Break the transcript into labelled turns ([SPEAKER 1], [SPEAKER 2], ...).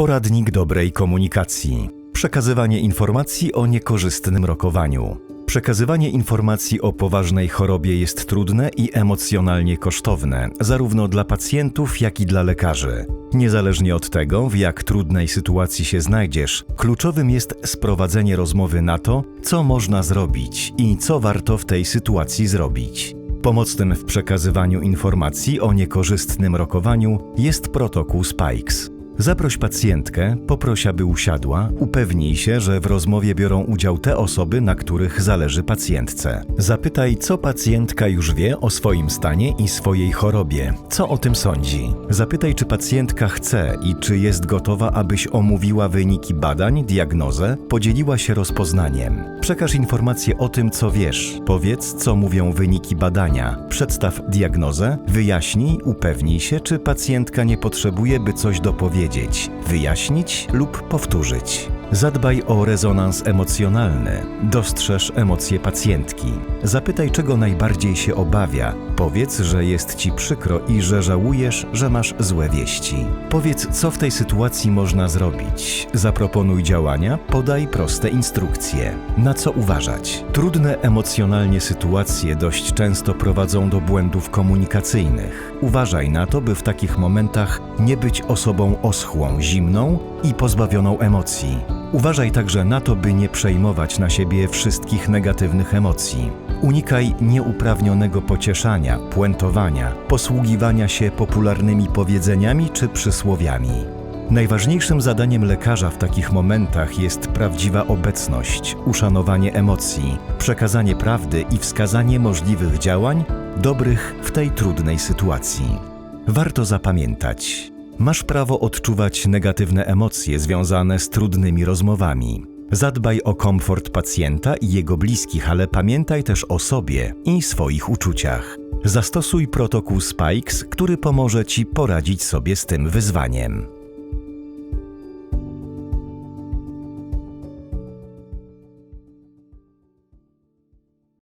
[SPEAKER 1] Poradnik dobrej komunikacji. Przekazywanie informacji o niekorzystnym rokowaniu. Przekazywanie informacji o poważnej chorobie jest trudne i emocjonalnie kosztowne, zarówno dla pacjentów, jak i dla lekarzy. Niezależnie od tego, w jak trudnej sytuacji się znajdziesz, kluczowym jest sprowadzenie rozmowy na to, co można zrobić i co warto w tej sytuacji zrobić. Pomocnym w przekazywaniu informacji o niekorzystnym rokowaniu jest protokół Spikes. Zaproś pacjentkę, poproś, aby usiadła, upewnij się, że w rozmowie biorą udział te osoby, na których zależy pacjentce. Zapytaj, co pacjentka już wie o swoim stanie i swojej chorobie, co o tym sądzi. Zapytaj, czy pacjentka chce i czy jest gotowa, abyś omówiła wyniki badań, diagnozę, podzieliła się rozpoznaniem. Przekaż informacje o tym, co wiesz. Powiedz, co mówią wyniki badania. Przedstaw diagnozę, wyjaśnij, upewnij się, czy pacjentka nie potrzebuje, by coś dopowiedzieć, wyjaśnić lub powtórzyć. Zadbaj o rezonans emocjonalny. Dostrzeż emocje pacjentki. Zapytaj, czego najbardziej się obawia. Powiedz, że jest ci przykro i że żałujesz, że masz złe wieści. Powiedz, co w tej sytuacji można zrobić. Zaproponuj działania, podaj proste instrukcje. Na co uważać? Trudne emocjonalnie sytuacje dość często prowadzą do błędów komunikacyjnych. Uważaj na to, by w takich momentach nie być osobą oschłą, zimną i pozbawioną emocji. Uważaj także na to, by nie przejmować na siebie wszystkich negatywnych emocji. Unikaj nieuprawnionego pocieszania, puentowania, posługiwania się popularnymi powiedzeniami czy przysłowiami. Najważniejszym zadaniem lekarza w takich momentach jest prawdziwa obecność, uszanowanie emocji, przekazanie prawdy i wskazanie możliwych działań dobrych w tej trudnej sytuacji. Warto zapamiętać: masz prawo odczuwać negatywne emocje związane z trudnymi rozmowami. Zadbaj o komfort pacjenta i jego bliskich, ale pamiętaj też o sobie i swoich uczuciach. Zastosuj protokół Spikes, który pomoże Ci poradzić sobie z tym wyzwaniem.